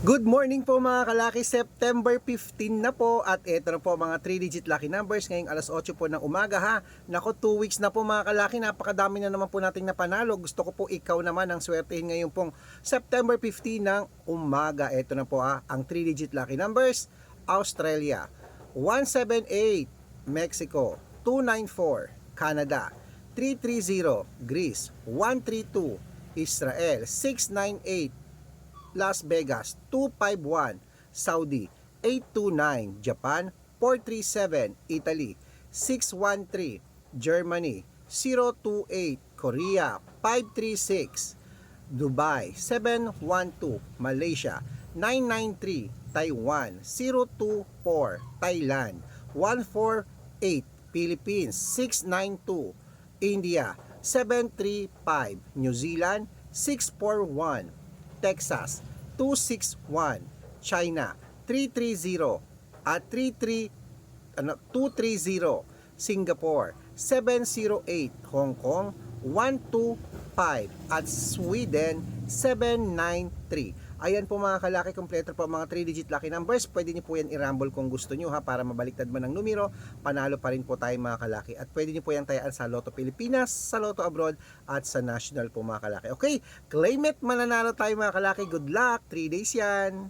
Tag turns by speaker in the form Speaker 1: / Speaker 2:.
Speaker 1: Good morning po mga kalaki, September 15 na po. At ito na po mga 3-digit lucky numbers. Ngayong alas 8 po ng umaga ha. Nako 2 weeks na po mga kalaki, napakadami na naman po nating napanalo. Gusto ko po ikaw naman ang swertehin ngayon pong September 15 ng umaga. Ito na po ha, ang 3-digit lucky numbers. Australia, 178, Mexico, 294, Canada, 330, Greece, 132, Israel, 698, Las Vegas 251, Saudi 829, Japan 437, Italy 613, Germany 028, Korea 536, Dubai 712, Malaysia 993, Taiwan 024, Thailand 148, Philippines 692, India 735, New Zealand 641, Texas 261, China 330 at 33 ano 230, Singapore 708, Hong Kong 125 at Sweden 793. Ayan po mga kalaki, kompleto po mga 3-digit lucky numbers. Pwede niyo po yan i-rumble kung gusto niyo ha para mabaliktad man ang numero. Panalo pa rin po tayo mga kalaki. At pwede niyo po yan tayaan sa Lotto Pilipinas, sa Lotto Abroad at sa National po mga kalaki. Okay, claim it, mananalo tayo mga kalaki. Good luck, 3 days yan.